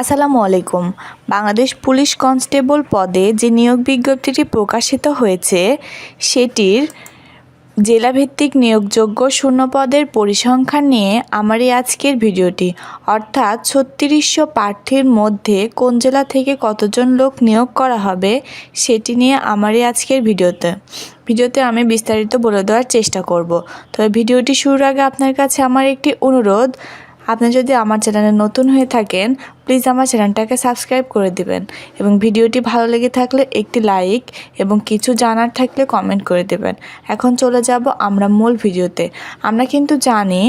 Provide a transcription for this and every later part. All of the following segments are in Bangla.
আসসালামু আলাইকুম। বাংলাদেশ পুলিশ কনস্টেবল পদে যে নিয়োগ বিজ্ঞপ্তিটি প্রকাশিত হয়েছে, সেটির জেলাভিত্তিক নিয়োগযোগ্য শূন্য পদের পরিসংখ্যান নিয়ে আমার এই আজকের ভিডিওটি। অর্থাৎ ছত্রিশশো প্রার্থীর মধ্যে কোন জেলা থেকে কতজন লোক নিয়োগ করা হবে, সেটি নিয়ে আমার এই আজকের ভিডিওতে। ভিডিওতে আমি বিস্তারিত বলে দেওয়ার চেষ্টা করব। তবে ভিডিওটি শুরুর আগে আপনার কাছে আমার একটি অনুরোধ আপনি যদি আমার চ্যানেলে নতুন হয়ে থাকেন প্লিজ আমার চ্যানেলটাকে সাবস্ক্রাইব করে দিবেন এবং ভিডিওটি ভালো লেগে থাকলে একটি লাইক এবং কিছু জানার থাকলে কমেন্ট করে দেবেন। এখন চলে যাব আমরা মূল ভিডিওতে। আমরা কিন্তু জানি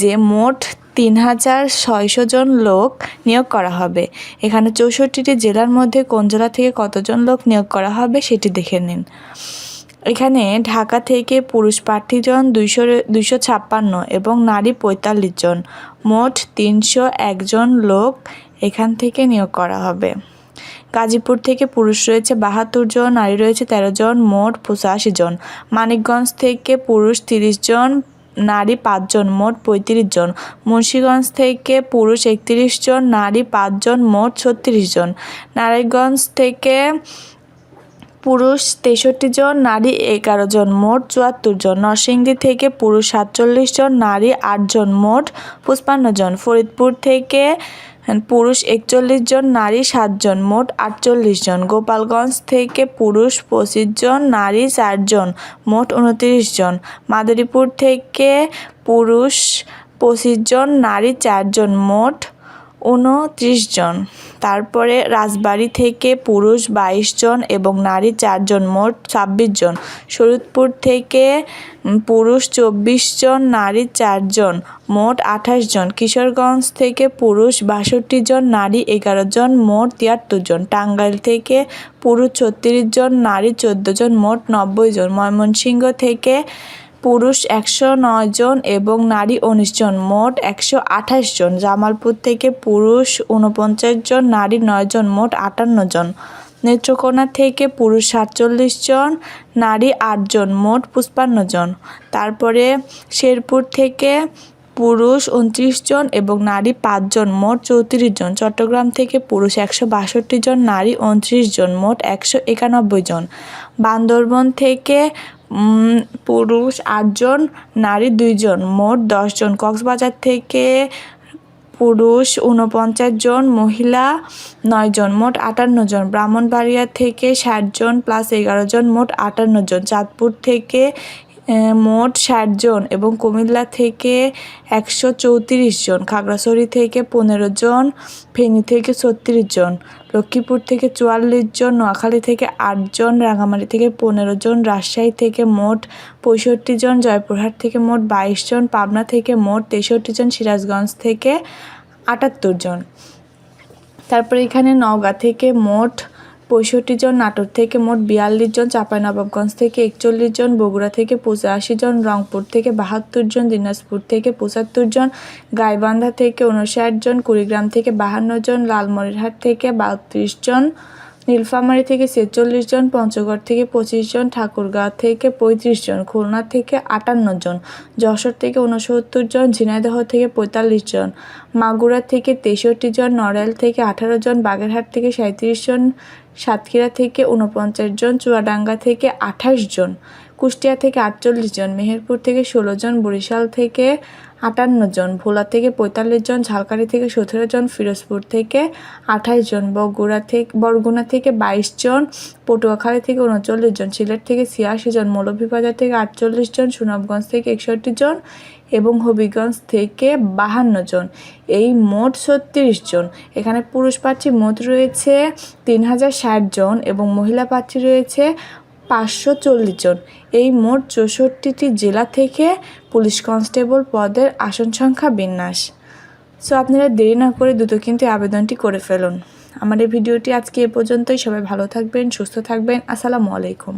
যে মোট তিন হাজার ছয়শো জন লোক নিয়োগ করা হবে। এখানে চৌষট্টিটি জেলার মধ্যে কোন জেলা থেকে কতজন লোক নিয়োগ করা হবে সেটি দেখে নিন। এখানে ঢাকা থেকে পুরুষ প্রার্থীজন দুইশো দুইশো ছাপ্পান্ন এবং নারী পঁয়তাল্লিশ জন। মোট তিনশো একজন লোক এখান থেকে নিয়োগ করা হবে। গাজীপুর থেকে পুরুষ রয়েছে বাহাত্তর জন, নারী রয়েছে তেরো জন, মোট পঁচাশি জন। মানিকগঞ্জ থেকে পুরুষ তিরিশ জন, নারী পাঁচজন মোট পঁয়ত্রিশ জন। মুন্সীগঞ্জ থেকে পুরুষ একত্রিশ জন, নারী পাঁচজন মোট ছত্রিশ জন। নারায়ণগঞ্জ থেকে পুরুষ তেষট্টি জন, নারী এগারো জন, মোট চুয়াত্তর জন। নরসিংদী থেকে পুরুষ সাতচল্লিশ জন, নারী আটজন মোট পঁচপান্ন জন। ফরিদপুর থেকে পুরুষ একচল্লিশ জন, নারী সাতজন মোট আটচল্লিশ জন। গোপালগঞ্জ থেকে পুরুষ পঁচিশ জন, নারী চারজন মোট উনত্রিশ জন। মাদারীপুর থেকে পুরুষ পঁচিশ জন, নারী চারজন মোট উনত্রিশ জন। তারপরে রাজবাড়ি থেকে পুরুষ বাইশ জন এবং নারী চারজন মোট ছাব্বিশ জন। শরীদপুর থেকে পুরুষ চব্বিশ জন, নারী চারজন মোট আঠাশ জন। কিশোরগঞ্জ থেকে পুরুষ বাষট্টি জন, নারী এগারো জন, মোট তিয়াত্তর জন। টাঙ্গাইল থেকে পুরুষ ছত্রিশ জন, নারী চোদ্দ জন, মোট নব্বই জন। ময়মনসিংহ থেকে পুরুষ একশো নয় জন এবং নারী উনিশ জন, মোট একশো আঠাশ জন। জামালপুর থেকে পুরুষ উনপঞ্চাশ জন, নারী নয় জন, মোট আটান্ন জন। নেত্রকোনা থেকে পুরুষ সাতচল্লিশ জন, নারী আটজন মোট পঁচপান্ন জন। তারপরে শেরপুর থেকে পুরুষ উনত্রিশ জন এবং নারী পাঁচজন মোট চৌত্রিশ জন। চট্টগ্রাম থেকে পুরুষ একশো বাষট্টি জন, নারী উনত্রিশ জন, মোট একশো একানব্বই জন। বান্দরবন থেকে পুরুষ আটজন, নারী দুইজন, মোট দশজন। কক্সবাজার থেকে পুরুষ উনপঞ্চাশ জন, মহিলা নয়জন মোট আটান্ন জন। ব্রাহ্মণবাড়িয়া থেকে ষাট জন, প্লাস এগারো জন, মোট আটান্ন জন। চাঁদপুর থেকে মোট ষাট জন এবং কুমিল্লা থেকে একশো চৌত্রিশ জন, খাগড়াছড়ি থেকে পনেরো জন, ফেনী থেকে ছত্রিশ জন, লক্ষ্মীপুর থেকে চুয়াল্লিশ জন, নোয়াখালী থেকে আটজন রাঙামাটি থেকে পনেরো জন, রাজশাহী থেকে মোট পঁয়ষট্টি জন, জয়পুরহাট থেকে মোট বাইশ জন, পাবনা থেকে মোট তেষট্টি জন, সিরাজগঞ্জ থেকে আটাত্তর জন। তারপরে এখানে নওগাঁ থেকে মোট পঁয়ষট্টি জন, নাটোর থেকে মোট বিয়াল্লিশ জন, চাঁপাইনবাবগঞ্জ থেকে একচল্লিশ জন, বগুড়া থেকে পঁচাশি জন, রংপুর থেকে বাহাত্তর জন, দিনাজপুর থেকে পঁচাত্তর জন, গাইবান্ধা থেকে উনষাট জন, কুড়িগ্রাম থেকে বাহান্ন জন, লালমনিরহাট থেকে বাত্রিশ জন নীলফামারী থেকে ছেচল্লিশ জন, পঞ্চগড় থেকে পঁচিশ জন ঠাকুরগাঁও থেকে পঁয়ত্রিশ জন, খুলনা থেকে আটান্ন জন, যশোর থেকে উনসত্তর জন, ঝিনাইদহ থেকে পঁয়তাল্লিশ জন, মাগুরা থেকে তেষট্টি জন, নড়াইল থেকে আঠারো জন, বাগেরহাট থেকে সাঁত্রিশ জন, সাতক্ষীরা থেকে উনপঞ্চাশ জন, চুয়াডাঙ্গা থেকে আঠাশ জন। কুষ্টিয়া থেকে আটচল্লিশ জন, মেহেরপুর থেকে ষোলো জন, বরিশাল থেকে আটান্ন জন, ভোলা থেকে পঁয়তাল্লিশ জন, ঝালকাড়ি থেকে সতেরো জন, ফিরোজপুর থেকে আঠাশ জন, বগুড়া থেকে, বরগুনা থেকে বাইশ জন, পটুয়াখালী থেকে উনচল্লিশ জন, সিলেট থেকে ছিয়াশি জন, মৌলভীবাজার থেকে আটচল্লিশ জন, সুনামগঞ্জ থেকে একষট্টি জন এবং হবিগঞ্জ থেকে বাহান্ন জন। এই মোট ছত্রিশ জন। এখানে পুরুষ প্রার্থী মোট রয়েছে তিন হাজার ষাট জন এবং মহিলা প্রার্থী রয়েছে পাঁচশো চল্লিশ জন। এই মোট চৌষট্টিটি জেলা থেকে পুলিশ কনস্টেবল পদের আসন সংখ্যা বিন্যাস। সো আপনারা দেরি না করে দ্রুত কিন্তু আবেদনটি করে ফেলুন। আমার এই ভিডিওটি আজকে এ পর্যন্তই। সবাই ভালো থাকবেন, সুস্থ থাকবেন। আসসালামু আলাইকুম।